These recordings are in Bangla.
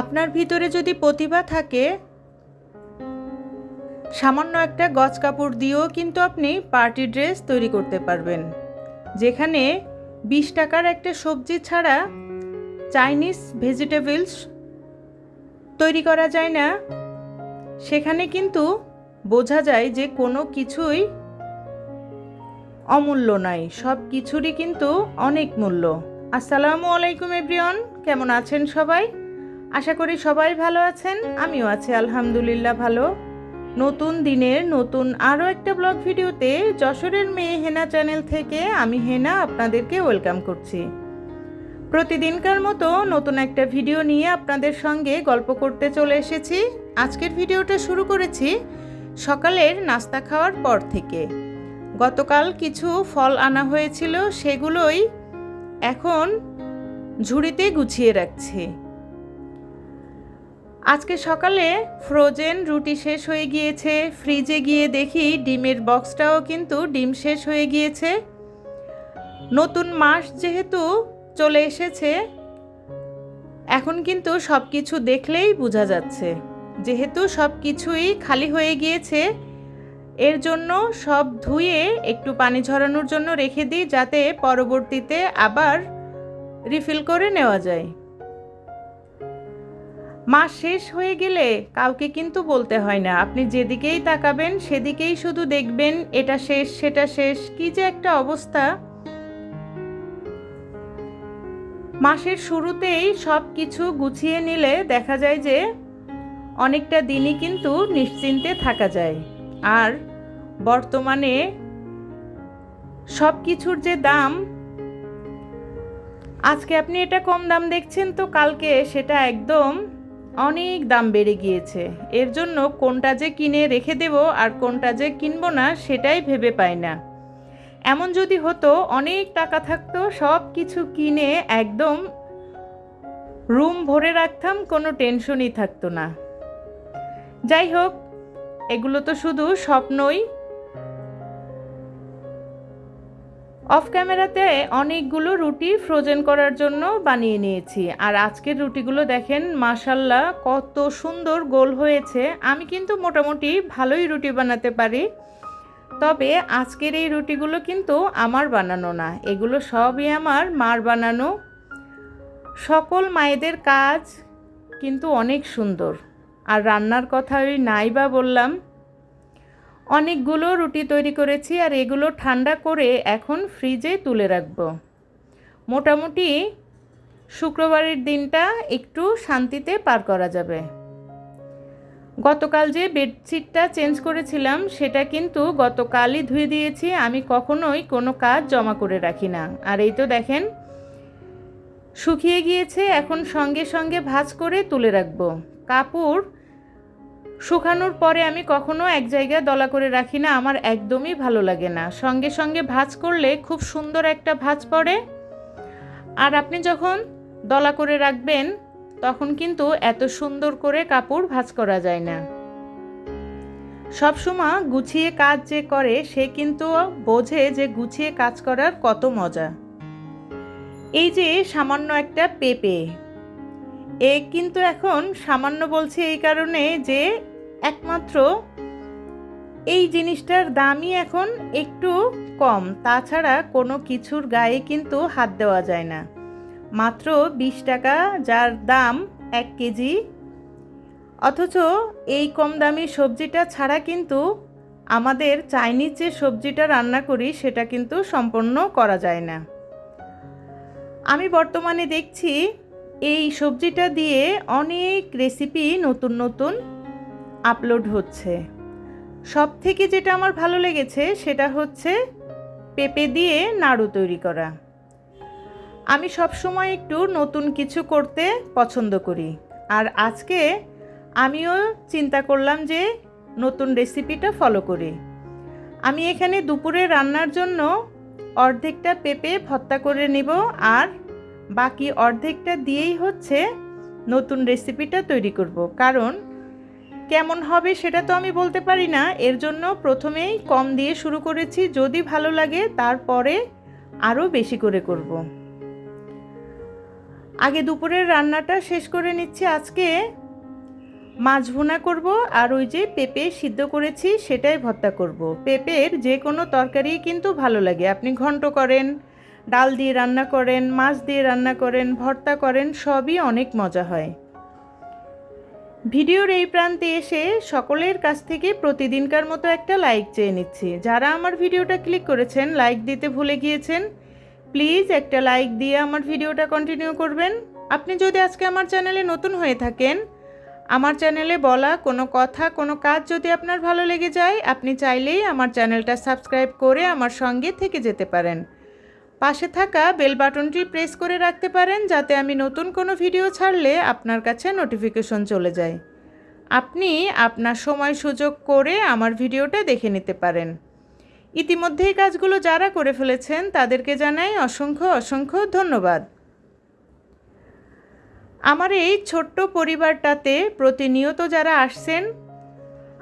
আপনার ভিতরে যদি প্রতিভা থাকে, সামান্য একটা গজ কাপড় দিয়েও কিন্তু আপনি পার্টি ড্রেস তৈরি করতে পারবেন, যেখানে বিশ টাকার একটা সবজি ছাড়া চাইনিজ ভেজিটেবলস তৈরি করা যায় না। সেখানে কিন্তু বোঝা যায় যে কোনো কিছুই অমূল্য নাই সব কিছুরই কিন্তু অনেক মূল্য। আসসালামু আলাইকুম, এভরিওয়ান। কেমন আছেন সবাই? আশা করি সবাই ভালো আছেন, আমিও আছি আলহামদুলিল্লাহ ভালো। নতুন দিনের নতুন আরও একটা ব্লগ ভিডিওতে যশোরের মেয়ে হেনা চ্যানেল থেকে আমি হেনা আপনাদেরকে ওয়েলকাম করছি। প্রতিদিনকার মতো নতুন একটা ভিডিও নিয়ে আপনাদের সঙ্গে গল্প করতে চলে এসেছি। আজকের ভিডিওটা শুরু করেছি সকালের নাস্তা খাওয়ার পর থেকে। গতকাল কিছু ফল আনা হয়েছিল, সেগুলোই এখন ঝুড়িতে গুছিয়ে রাখছি। আজকে সকালে ফ্রোজেন রুটি শেষ হয়ে গিয়েছে। ফ্রিজে গিয়ে দেখি ডিমের বক্সটাও কিন্তু ডিম শেষ হয়ে গিয়েছে। নতুন মাস যেহেতু চলে এসেছে, এখন কিন্তু সব কিছু দেখলেই বোঝা যাচ্ছে। যেহেতু সব কিছুই খালি হয়ে গিয়েছে, এর জন্য সব ধুয়ে একটু পানি ঝরানোর জন্য রেখে দিই যাতে পরবর্তীতে আবার রিফিল করে নেওয়া যায়। মাস শেষ হয়ে গেলে কাউকে কিন্তু বলতে হয় না। আপনি যেদিকেই তাকাবেন, সেদিকেই শুধু দেখবেন, এটা শেষ, সেটা শেষ। কি যে একটা অবস্থা। মাসের শুরুতেই সব কিছু গুছিয়ে নিলে দেখা যায় যে অনেকটা দিনই কিন্তু নিশ্চিন্তে থাকা যায়। আর বর্তমানে সব কিছুর যে দাম, আজকে আপনি এটা কম দাম দেখছেন তো কালকে সেটা একদম অনেক দাম বেড়ে গিয়েছে। এর জন্য কোনটা যে কিনে রেখে দেব আর কোনটা যে কিনবো না সেটাই ভেবে পাই না। এমন যদি হতো, অনেক টাকা থাকতো, সব কিছু কিনে একদম রুম ভরে রাখতাম, কোনো টেনশনই থাকতো না। যাই হোক, এগুলো তো শুধু স্বপ্নই। অফ ক্যামেরাতে অনেকগুলো রুটি ফ্রোজেন করার জন্য বানিয়ে নিয়েছি। আর আজকের রুটিগুলো দেখেন মাসাল্লাহ কত সুন্দর গোল হয়েছে। আমি কিন্তু মোটামুটি ভালোই রুটি বানাতে পারি। তবে আজকের এই রুটিগুলো কিন্তু আমার বানানো না। এগুলো সবই আমার মার বানানো। সকল মায়েদের কাজ কিন্তু অনেক সুন্দর। আর রান্নার কথা ওই নাই বা বললাম। অনেকগুলো রুটি তৈরি করেছি আর এগুলো ঠান্ডা করে এখন ফ্রিজে তুলে রাখব। মোটামুটি শুক্রবারের দিনটা একটু শান্তিতে পার করা যাবে। গতকাল যে বেডশিটটা চেঞ্জ করেছিলাম, সেটা কিন্তু গতকালই ধুয়ে দিয়েছি। আমি কখনোই কোনো কাজ জমা করে রাখি না। আর এই তো দেখেন, শুকিয়ে গিয়েছে। এখন সঙ্গে সঙ্গে ভাজ করে তুলে রাখব। কাপড় শুকানোর পরে আমি কখনো এক জায়গায় দলা করে রাখি না, আমার একদমই ভালো লাগে না। সঙ্গে সঙ্গে ভাজ করলে খুব সুন্দর একটা ভাজ পড়ে। আর আপনি যখন দলা করে রাখবেন, তখন কিন্তু এত সুন্দর করে কাপড় ভাজ করা যায় না। সবসময় গুছিয়ে কাজ যে করে, সে কিন্তু বোঝে যে গুছিয়ে কাজ করার কত মজা। এই যে সামান্য একটা পেঁপে। এ কিন্তু এখন সামান্য বলছি এই কারণে যে একমাত্র এই জিনিসটার দামই এখন একটু কম। তাছাড়া কোনো কিছুর গায়ে কিন্তু হাত দেওয়া যায় না। মাত্র বিশ টাকা যার দাম এক কেজি। অথচ এই কম দামি সবজিটা ছাড়া কিন্তু আমাদের চাইনিজ যে সবজিটা রান্না করি সেটা কিন্তু সম্পন্ন করা যায় না। আমি বর্তমানে দেখছি এই সবজিটা দিয়ে অনেক রেসিপি নতুন নতুন আপলোড হচ্ছে। সব থেকে যেটা আমার ভালো লেগেছে সেটা হচ্ছে পেঁপে দিয়ে নাড়ু তৈরি করা। আমি সব সময় একটু নতুন কিছু করতে পছন্দ করি। আর আজকে আমিও চিন্তা করলাম যে নতুন রেসিপিটা ফলো করি। আমি এখানে দুপুরে রান্নার জন্য অর্ধেকটা পেঁপে ভর্তা করে নেব আর বাকি অর্ধেকটা দিয়েই হচ্ছে নতুন রেসিপিটা তৈরি করব। কারণ কেমন হবে সেটা তো আমি বলতে পারি না। এর জন্য প্রথমেই কম দিয়ে শুরু করেছি, যদি ভালো লাগে তারপরে আরও বেশি করে করব। আগে দুপুরের রান্নাটা শেষ করে নিচ্ছি আজকে। মাছ ভুনা করব আর ওই যে পেঁপে সিদ্ধ করেছি সেটাই ভর্তা করব। পেঁপের যে কোনো তরকারি কিন্তু ভালো লাগে। আপনি ঘন্ট করেন, ডাল দিয়ে রান্না করেন, মাছ দিয়ে রান্না করেন, ভর্তা করেন, সবই অনেক মজা হয়। ভিডিওর এই প্রান্তে এসে সকলের কাছ থেকে প্রতিদিনকার মতো একটা লাইক চেয়ে নিচ্ছি। যারা আমার ভিডিওটা ক্লিক করেছেন, লাইক দিতে ভুলে গিয়েছেন, প্লিজ একটা লাইক দিয়ে আমার ভিডিওটা কন্টিনিউ করবেন। আপনি যদি আজকে আমার চ্যানেলে নতুন হয়ে থাকেন, আমার চ্যানেলে বলা কোনো কথা, কোনো কাজ যদি আপনার ভালো লেগে যায়, আপনি চাইলেই আমার চ্যানেলটা সাবস্ক্রাইব করে আমার সঙ্গে থেকে যেতে পারেন। পাশে থাকা বেল বাটনটি প্রেস করে রাখতে পারেন যাতে আমি নতুন কোনো ভিডিও ছাড়লে আপনার কাছে নোটিফিকেশন চলে যায়। আপনি আপনার সময় সুযোগ করে আমার ভিডিওটা দেখে নিতে পারেন। ইতিমধ্যেই কাজগুলো যারা করে ফেলেছেন, তাদেরকে জানাই অসংখ্য অসংখ্য ধন্যবাদ। আমার এই ছোট্ট পরিবারটাতে প্রতিনিয়ত যারা আসছেন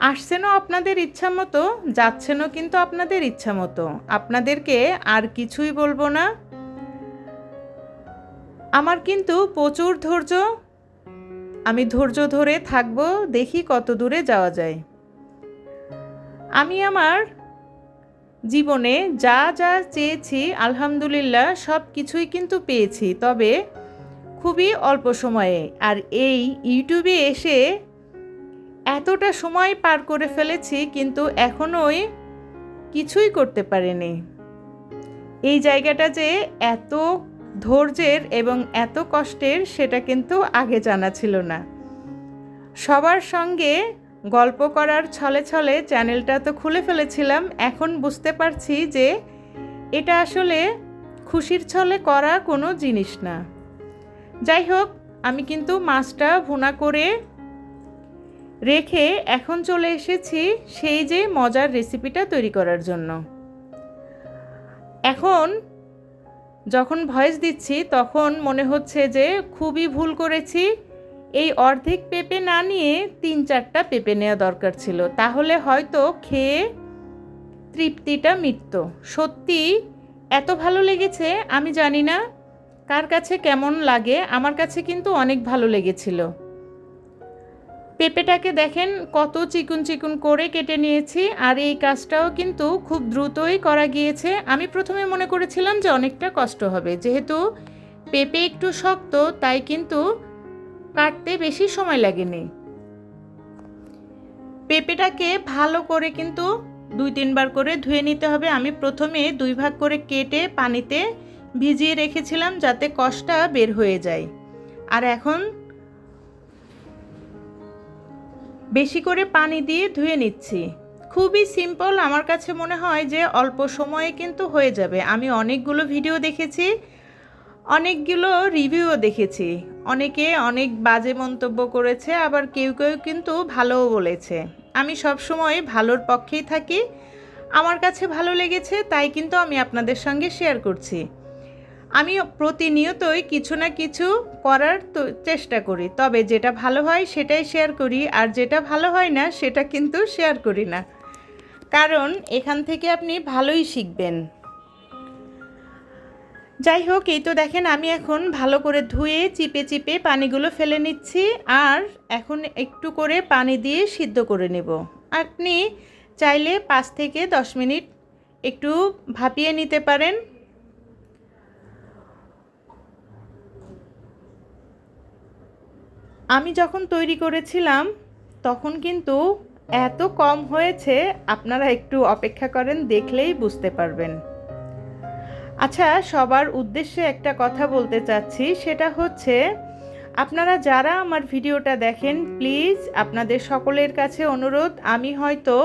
আসছেনও আপনাদের ইচ্ছা মতো, যাচ্ছেনও কিন্তু আপনাদের ইচ্ছা মতো। আপনাদেরকে আর কিছুই বলব না। আমার কিন্তু প্রচুর ধৈর্য। আমি ধৈর্য ধরে থাকব, দেখি কত দূরে যাওয়া যায়। আমি আমার জীবনে যা যা চেয়েছি, আলহামদুলিল্লাহ, সব কিছুই কিন্তু পেয়েছি। তবে খুবই অল্প সময়ে, আর এই ইউটিউবে এসে এতটা সময় পার করে ফেলেছি, কিন্তু এখনোই কিছুই করতে পারিনি। এই জায়গাটা যে এত ধৈর্যের এবং এত কষ্টের, সেটা কিন্তু আগে জানা ছিল না। সবার সঙ্গে গল্প করার ছলে ছলে চ্যানেলটা তো খুলে ফেলেছিলাম, এখন বুঝতে পারছি যে এটা আসলে খুশির ছলে করা কোনো জিনিস না। যাই হোক, আমি কিন্তু মাছটা ভুনা করে রেখে এখন চলে এসেছি সেই যে মজার রেসিপিটা তৈরি করার জন্য। এখন যখন ভয়েস দিচ্ছি, তখন মনে হচ্ছে যে খুবই ভুল করেছি। এই অর্ধেক পেঁপে না নিয়ে তিন চারটা পেঁপে নেওয়া দরকার ছিল। তাহলে হয়তো খেয়ে তৃপ্তিটা মিটত। সত্যি এত ভালো লেগেছে, আমি জানি না কার কাছে কেমন লাগে। আমার কাছে কিন্তু অনেক ভালো লেগেছিল। পেঁপেটাকে দেখেন কত চিকুন চিকুন করে কেটে নিয়েছি আর এই কাজটাও কিন্তু খুব দ্রুতই করা গিয়েছে। আমি প্রথমে মনে করেছিলাম যে অনেকটা কষ্ট হবে। যেহেতু পেঁপে একটু শক্ত, তাই কিন্তু কাটতে বেশি সময় লাগেনি। পেঁপেটাকে ভালো করে কিন্তু দুই তিনবার করে ধুয়ে নিতে হবে। আমি প্রথমে দুই ভাগ করে কেটে পানিতে ভিজিয়ে রেখেছিলাম যাতে কষটা বের হয়ে যায়। আর এখন বেশি করে পানি দিয়ে ধুয়ে নিচ্ছি। খুবই সিম্পল, আমার কাছে মনে হয় যে অল্প সময়ে কিন্তু হয়ে যাবে। আমি অনেকগুলো ভিডিও দেখেছি, অনেকগুলো রিভিউও দেখেছি। অনেকে অনেক বাজে মন্তব্য করেছে, আবার কেউ কেউ কিন্তু ভালোও বলেছে। আমি সব সময় ভালোর পক্ষেই থাকি। আমার কাছে ভালো লেগেছে, তাই কিন্তু আমি আপনাদের সঙ্গে শেয়ার করছি। আমি প্রতিনিয়তই কিছু না কিছু করার তো চেষ্টা করি। তবে যেটা ভালো হয় সেটাই শেয়ার করি, আর যেটা ভালো হয় না সেটা কিন্তু শেয়ার করি না। কারণ এখান থেকে আপনি ভালোই শিখবেন। যাই হোক, এই তো দেখেন আমি এখন ভালো করে ধুয়ে, চিপে চিপে পানিগুলো ফেলে নিচ্ছি, আর এখন একটু করে পানি দিয়ে সিদ্ধ করে নেব। আপনি চাইলে পাঁচ থেকে দশ মিনিট একটু ভাপিয়ে নিতে পারেন। আমি যখন তৈরি করেছিলাম, তখন কিন্তু এত কম হয়েছে, আপনারা একটু অপেক্ষা করেন, দেখলেই বুঝতে পারবেন। আচ্ছা সবার উদ্দেশ্যে একটা কথা বলতে চাচ্ছি, সেটা হচ্ছে, আপনারা যারা আমার ভিডিওটা দেখেন, প্লিজ আপনাদের সকলের কাছে অনুরোধ, আমি হয়তো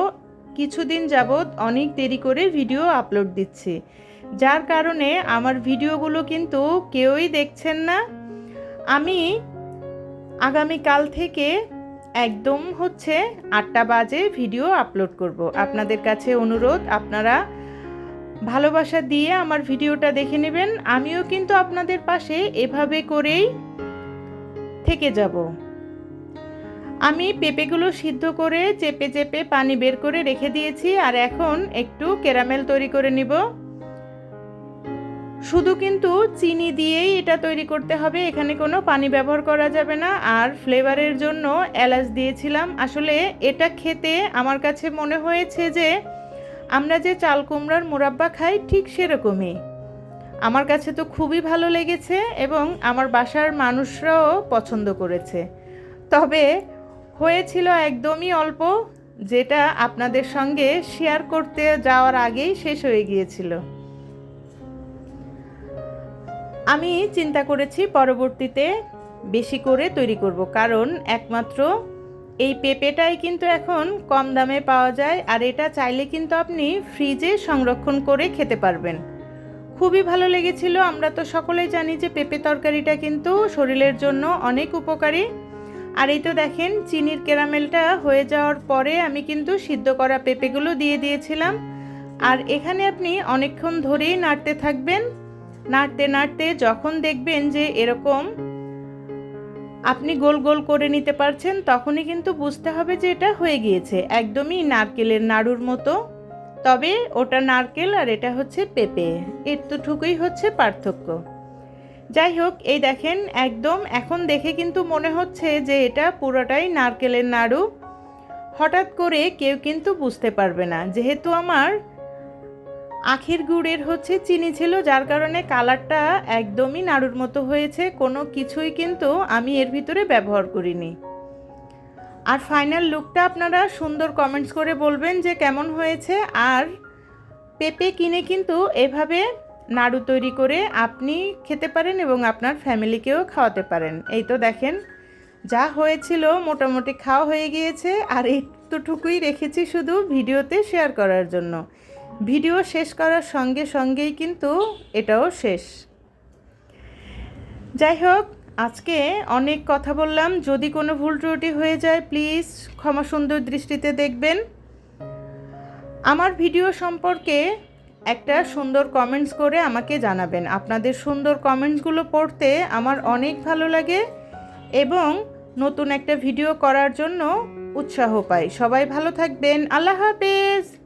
কিছুদিন যাবৎ অনেক দেরি করে ভিডিও আপলোড দিচ্ছি। যার কারণে আমার ভিডিওগুলো কিন্তু কেউই দেখছেন না। আমি আগামীকাল থেকে একদম হচ্ছে আটটা বাজে ভিডিও আপলোড করব। আপনাদের কাছে অনুরোধ, আপনারা ভালোবাসা দিয়ে আমার ভিডিওটা দেখে নেবেন। আমিও কিন্তু আপনাদের পাশে এভাবে করেই থেকে যাব। আমি পেঁপেগুলো সিদ্ধ করে চেপে চেপে পানি বের করে রেখে দিয়েছি আর এখন একটু ক্যারামেল তৈরি করে নিব। শুধু কিন্তু চিনি দিয়েই এটা তৈরি করতে হবে, এখানে কোনো পানি ব্যবহার করা যাবে না। আর ফ্লেভারের জন্য এলাচ দিয়েছিলাম। আসলে এটা খেতে আমার কাছে মনে হয়েছে যে আমরা যে চাল কুমড়ার মুরাব্বা খাই ঠিক সেরকমই। আমার কাছে তো খুবই ভালো লেগেছে এবং আমার বাসার মানুষরাও পছন্দ করেছে। তবে হয়েছিল একদমই অল্প, যেটা আপনাদের সঙ্গে শেয়ার করতে যাওয়ার আগেই শেষ হয়ে গিয়েছিল। আমি চিন্তা করেছি পরবর্তীতে বেশি করে তৈরি করব, কারণ একমাত্র এই পেঁপেটাই কিন্তু এখন কম দামে পাওয়া যায়, আর এটা চাইলে কিন্তু আপনি ফ্রিজে সংরক্ষণ করে খেতে পারবেন। খুবই ভালো লেগেছিল, আমরা তো সকলেই জানি যে পেঁপে তরকারিটা কিন্তু শরীরের জন্য অনেক উপকারী। আর এই তো দেখেন, চিনির ক্যারামেলটা হয়ে যাওয়ার পরে আমি কিন্তু সিদ্ধ করা পেঁপেগুলো দিয়ে দিয়েছিলাম। আর এখানে আপনি অনেকক্ষণ ধরেই নাড়তে থাকবেন। নাড়তে নাড়তে যখন দেখবেন যে এরকম আপনি গোল গোল করে নিতে পারছেন, তখনই কিন্তু বুঝতে হবে যে এটা হয়ে গিয়েছে। একদমই নারকেলের নাড়ুর মতো। তবে ওটা নারকেল আর এটা হচ্ছে পেঁপে। এতটুকুই হচ্ছে পার্থক্য। যাই হোক, এই দেখেন, একদম এখন দেখে কিন্তু মনে হচ্ছে যে এটা পুরোটাই নারকেলের নাড়ু। হঠাৎ করে কেউ কিন্তু বুঝতে পারবে না। যেহেতু আমার আখের গুড়ের হচ্ছে চিনি ছিল, যার কারণে কালারটা একদমই নাড়ুর মতো হয়েছে। কোনো কিছুই কিন্তু আমি এর ভিতরে ব্যবহার করিনি। আর ফাইনাল লুকটা আপনারা সুন্দর কমেন্টস করে বলবেন যে কেমন হয়েছে। আর পেঁপে কিনে কিন্তু এভাবে নাড়ু তৈরি করে আপনি খেতে পারেন এবং আপনার ফ্যামিলিকেও খাওয়াতে পারেন। এই তো দেখেন, যা হয়েছিল মোটামুটি খাওয়া হয়ে গিয়েছে। আর একটুটুকুই রেখেছি শুধু ভিডিওতে শেয়ার করার জন্য। ভিডিও শেষ করার সঙ্গে সঙ্গেই কিন্তু এটাও শেষ। যাই হোক, আজকে অনেক কথা বললাম। যদি কোনো ভুল ত্রুটি হয়ে যায় প্লিজ ক্ষমা সুন্দর দৃষ্টিতে দেখবেন। আমার ভিডিও সম্পর্কে একটা সুন্দর কমেন্টস করে আমাকে জানাবেন। আপনাদের সুন্দর কমেন্টসগুলো পড়তে আমার অনেক ভালো লাগে এবং নতুন একটা ভিডিও করার জন্য উৎসাহ পাই। সবাই ভালো থাকবেন। আল্লাহ হাফেজ!